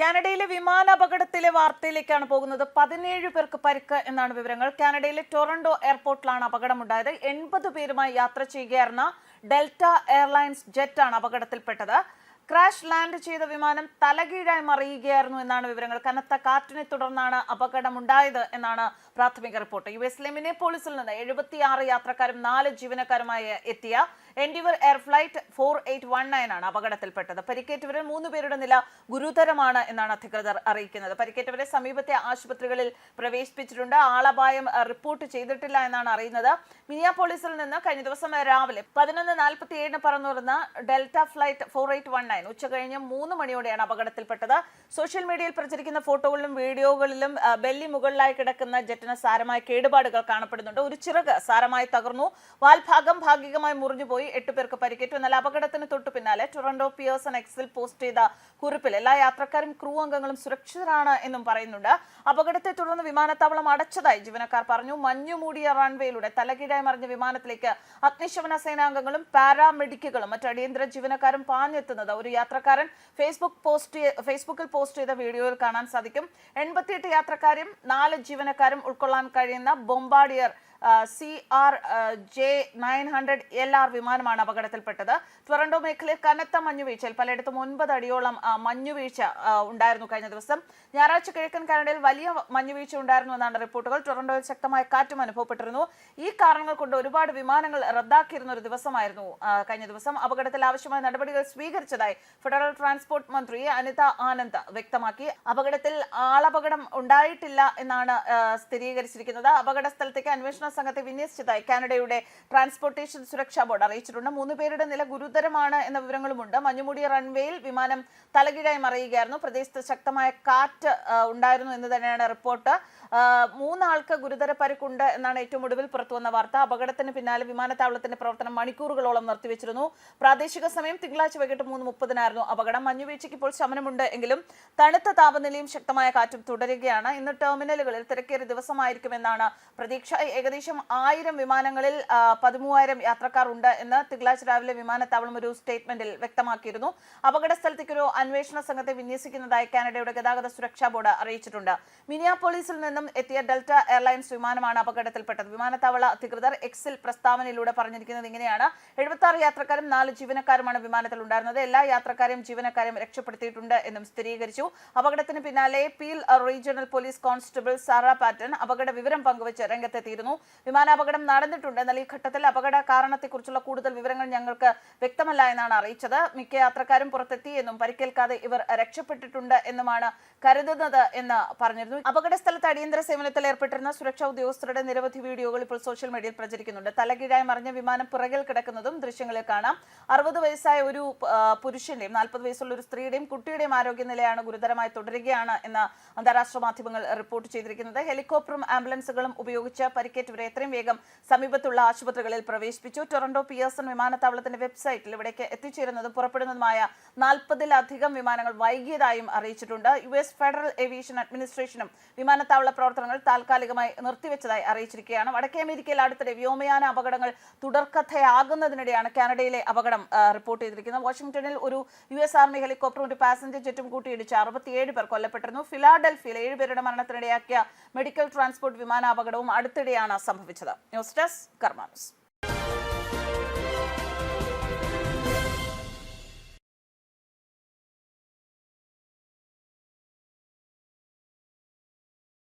കാനഡയിലെ വിമാനാപകടത്തിലെ വാർത്തയിലേക്കാണ് പോകുന്നത്. പതിനേഴ് പേർക്ക് പരിക്ക് എന്നാണ് വിവരങ്ങൾ. കാനഡയിലെ ടൊറന്റോ എയർപോർട്ടിലാണ് അപകടമുണ്ടായത്. എൺപത് പേരുമായി യാത്ര ചെയ്യുകയായിരുന്ന ഡെൽറ്റ എയർലൈൻസ് ജെറ്റ് ആണ് അപകടത്തിൽപ്പെട്ടത്. ക്രാഷ് ലാൻഡ് ചെയ്ത വിമാനം തലകീഴായി മറിയുകയായിരുന്നു എന്നാണ് വിവരങ്ങൾ. കനത്ത കാറ്റിനെ തുടർന്നാണ് അപകടമുണ്ടായത് എന്നാണ് പ്രാഥമിക റിപ്പോർട്ട്. യു എസിലെ പോലീസിൽ നിന്ന് എഴുപത്തിയാറ് യാത്രക്കാരും നാല് ജീവനക്കാരുമായി എത്തിയ Endeavor Air flight four eight one nine ആണ് അപകടത്തിൽപ്പെട്ടത്. പരിക്കേറ്റവരിൽ മൂന്ന് പേരുടെ നില ഗുരുതരമാണ് എന്നാണ് അധികൃതർ അറിയിക്കുന്നത്. പരിക്കേറ്റവരെ സമീപത്തെ ആശുപത്രികളിൽ പ്രവേശിപ്പിച്ചിട്ടുണ്ട്. ആളപായം റിപ്പോർട്ട് ചെയ്തിട്ടില്ല എന്നാണ് അറിയുന്നത്. മിനിയാപോളിസിൽ നിന്ന് കഴിഞ്ഞ ദിവസം രാവിലെ പതിനൊന്ന് നാൽപ്പത്തി ഏഴിന് പറന്നുവരുന്ന Delta flight four eight one nine ഉച്ച കഴിഞ്ഞ് മൂന്ന് മണിയോടെയാണ് അപകടത്തിൽപ്പെട്ടത്. സോഷ്യൽ മീഡിയയിൽ പ്രചരിക്കുന്ന ഫോട്ടോകളിലും വീഡിയോകളിലും ബെല്ലി മുകളിലായി കിടക്കുന്ന ജെറ്റിന് സാരമായ കേടുപാടുകൾ കാണപ്പെടുന്നുണ്ട്. ഒരു ചിറക് സാരമായി തകർന്നു. വാൽഭാഗം ഭാഗികമായി മുറിഞ്ഞുപോയി. എട്ട് പേർക്ക് പരിക്കേറ്റു. എന്നാൽ അപകടത്തിന് തൊട്ടു പിന്നാലെ ടൊറന്റോ പിയേഴ്സൺ എക്സിൽ പോസ്റ്റ് ചെയ്ത കുറിപ്പിൽ എല്ലാ യാത്രക്കാരും ക്രൂ അംഗങ്ങളും സുരക്ഷിതരാണ് എന്നും പറയുന്നുണ്ട്. അപകടത്തെ തുടർന്ന് വിമാനത്താവളം അടച്ചതായി ജീവനക്കാർ പറഞ്ഞു. മഞ്ഞു മൂടിയ റൺവേയിലൂടെ തലകീഴായി മറിഞ്ഞ വിമാനത്തിലേക്ക് അഗ്നിശമന സേനാംഗങ്ങളും പാരാമെഡിക്കുകളും മറ്റു അടിയന്തര ജീവനക്കാരും പാഞ്ഞെത്തുന്നത് ഒരു യാത്രക്കാരൻ ഫേസ്ബുക്ക് പോസ്റ്റ് ഫേസ്ബുക്കിൽ പോസ്റ്റ് ചെയ്ത വീഡിയോയിൽ കാണാൻ സാധിക്കും. എൺപത്തിയെട്ട് യാത്രക്കാരും നാല് ജീവനക്കാരും ഉൾക്കൊള്ളാൻ കഴിയുന്ന Bombardier C R J nine hundred L R വിമാനമാണ് അപകടത്തിൽപ്പെട്ടത്. ടൊറന്റോ മേഖലയിൽ കനത്ത മഞ്ഞുവീഴ്ചയിൽ പലയിടത്തും ഒൻപത് അടിയോളം മഞ്ഞുവീഴ്ച ഉണ്ടായിരുന്നു കഴിഞ്ഞ ദിവസം. ഞായറാഴ്ച കിഴക്കൻ കാനഡയിൽ വലിയ മഞ്ഞുവീഴ്ച ഉണ്ടായിരുന്നു എന്നാണ് റിപ്പോർട്ടുകൾ. ടൊറന്റോയിൽ ശക്തമായ കാറ്റും അനുഭവപ്പെട്ടിരുന്നു. ഈ കാരണങ്ങൾ കൊണ്ട് ഒരുപാട് വിമാനങ്ങൾ റദ്ദാക്കിയിരുന്ന ഒരു ദിവസമായിരുന്നു കഴിഞ്ഞ ദിവസം. അപകടത്തിൽ ആവശ്യമായ നടപടികൾ സ്വീകരിച്ചതായി ഫെഡറൽ ട്രാൻസ്പോർട്ട് മന്ത്രി അനിത ആനന്ദ് വ്യക്തമാക്കി. അപകടത്തിൽ ആളപകടം ഉണ്ടായിട്ടില്ല എന്നാണ് സ്ഥിരീകരിച്ചിരിക്കുന്നത്. അപകട സ്ഥലത്തേക്ക് അന്വേഷണ സംഘത്തെ വിന്യസിച്ചതായി കാനഡയുടെ ട്രാൻസ്പോർട്ടേഷൻ സുരക്ഷാ ബോർഡ് അറിയിച്ചിട്ടുണ്ട്. മൂന്ന് പേരുടെ നില ഗുരുതരമാണ് എന്ന വിവരങ്ങളുമുണ്ട്. മഞ്ഞുമൂടിയ റൺവേയിൽ വിമാനം തലകീഴായി മറിയുകയായിരുന്നു. പ്രദേശത്ത് ശക്തമായ കാറ്റ് ഉണ്ടായിരുന്നു എന്ന് തന്നെയാണ് റിപ്പോർട്ട്. മൂന്നാൾക്ക് ഗുരുതര പരിക്കുണ്ട് എന്നാണ് ഏറ്റവും ഒടുവിൽ പുറത്തുവന്ന വാർത്ത. അപകടത്തിന് പിന്നാലെ വിമാനത്താവളത്തിന്റെ പ്രവർത്തനം മണിക്കൂറുകളോളം നിർത്തിവെച്ചിരുന്നു. പ്രാദേശിക സമയം തിങ്കളാഴ്ച വൈകിട്ട് മൂന്ന് മുപ്പതിനായിരുന്നു അപകടം. മഞ്ഞുവീഴ്ചയ്ക്ക് ഇപ്പോൾ ശമനമുണ്ട് എങ്കിലും തണുത്ത താപനിലയും ശക്തമായ കാറ്റും തുടരുകയാണ്. ഇന്ന് ടെർമിനലുകളിൽ തിരക്കേറിയ ദിവസമായിരിക്കുമെന്നാണ് പ്രതീക്ഷ. ഏകദേശം ആയിരം വിമാനങ്ങളിൽ പതിമൂവായിരം യാത്രക്കാർ ഉണ്ട് എന്ന് തിങ്കളാഴ്ച രാവിലെ വിമാനത്താവളം ഒരു സ്റ്റേറ്റ്മെന്റിൽ വ്യക്തമാക്കിയിരുന്നു. അപകട സ്ഥലത്തേക്ക് ഒരു അന്വേഷണ സംഘത്തെ വിന്യസിക്കുന്നതായി കാനഡയുടെ ഗതാഗത സുരക്ഷാ ബോർഡ് അറിയിച്ചിട്ടുണ്ട്. മിനിയാപോളീസിൽ നിന്നും എത്തിയ ഡെൽറ്റ എയർലൈൻസ് വിമാനമാണ് അപകടത്തിൽപ്പെട്ടത്. വിമാനത്താവള അധികൃതർ എക്സിൽ പ്രസ്താവനയിലൂടെ പറഞ്ഞിരിക്കുന്നത് ഇങ്ങനെയാണ്. എഴുപത്തി ആറ് യാത്രക്കാരും നാല് ജീവനക്കാരുമാണ് വിമാനത്തിൽ ഉണ്ടായിരുന്നത്. എല്ലാ യാത്രക്കാരെയും ജീവനക്കാരെയും രക്ഷപ്പെടുത്തിയിട്ടുണ്ട് എന്നും സ്ഥിരീകരിച്ചു. അപകടത്തിന് പിന്നാലെ Peel Regional Police constable Sarah Patton അപകട വിവരം പങ്കുവച്ച് രംഗത്തെത്തിയിരുന്നു. വിമാനാപകടം നടന്നിട്ടുണ്ട്. എന്നാൽ ഈ ഘട്ടത്തിൽ അപകട കാരണത്തെക്കുറിച്ചുള്ള കൂടുതൽ വിവരങ്ങൾ ഞങ്ങൾക്ക് വ്യക്തമല്ല എന്നാണ് അറിയിച്ചത്. മിക്ക യാത്രക്കാരും പുറത്തെത്തി എന്നും പരിക്കേൽക്കാതെ ഇവർ രക്ഷപ്പെട്ടിട്ടുണ്ട് എന്നുമാണ് കരുതുന്നത് എന്ന് പറഞ്ഞിരുന്നു. അപകട സ്ഥലത്ത് അടിയന്തര സേവനത്തിൽ ഏർപ്പെട്ടിരുന്ന സുരക്ഷാ ഉദ്യോഗസ്ഥരുടെ നിരവധി വീഡിയോകൾ ഇപ്പോൾ സോഷ്യൽ മീഡിയയിൽ പ്രചരിക്കുന്നുണ്ട്. തലകീഴായി മറിഞ്ഞ വിമാനം പുറകിൽ കിടക്കുന്നതും ദൃശ്യങ്ങളിൽ കാണാം. അറുപത് വയസ്സായ ഒരു പുരുഷന്റെയും നാൽപ്പത് വയസ്സുള്ള ഒരു സ്ത്രീയുടെയും കുട്ടിയുടെയും ആരോഗ്യനിലയാണ് ഗുരുതരമായി തുടരുകയാണ് എന്ന് അന്താരാഷ്ട്ര മാധ്യമങ്ങൾ റിപ്പോർട്ട് ചെയ്തിരിക്കുന്നത്. ഹെലികോപ്റ്ററും ആംബുലൻസുകളും ഉപയോഗിച്ച് പരിക്കേറ്റവരെ എത്രയും വേഗം സമീപത്തുള്ള ആശുപത്രികളിൽ പ്രവേശിപ്പിച്ചു. ടൊറന്റോ പിയേഴ്സൺ വിമാനത്താവളത്തിന്റെ വെബ്സൈറ്റിൽ ഇവിടേക്ക് എത്തിച്ചേരുന്നതും പുറപ്പെടുന്നതുമായ നാൽപ്പതിലധികം വിമാനങ്ങൾ വൈകിയതായും അറിയിച്ചിട്ടുണ്ട്. യു എസ് ഫെഡറൽ ഏവിയേഷൻ അഡ്മിനിസ്ട്രേഷനും വിമാനത്താവള പ്രവർത്തനങ്ങൾ താൽക്കാലികമായി നിർത്തിവെച്ചതായി അറിയിച്ചിരിക്കുകയാണ്. വടക്കേ അമേരിക്കയിൽ അടുത്തിടെ വ്യോമയാന അപകടങ്ങൾ തുടർക്കഥയാകുന്നതിനിടെയാണ് കാനഡയിലെ അപകടം റിപ്പോർട്ട് ചെയ്തിരിക്കുന്നത്. വാഷിംഗ്ടണിൽ ഒരു യു എസ് ആർമി ഹെലികോപ്റ്ററും ഒരു പാസഞ്ചർ ജെറ്റും കൂട്ടിയിടിച്ച് അറുപത്തിയേഴ് പേർ കൊല്ലപ്പെട്ടിരുന്നു. ഫിലാഡൽഫിയയിൽ ഏഴുപേരുടെ മരണത്തിനിടയാക്കിയ മെഡിക്കൽ ട്രാൻസ്പോർട്ട് വിമാനാപകടവും അടുത്തിടെയാണ് സംഭവിച്ചത്. News desk കർമാനസ്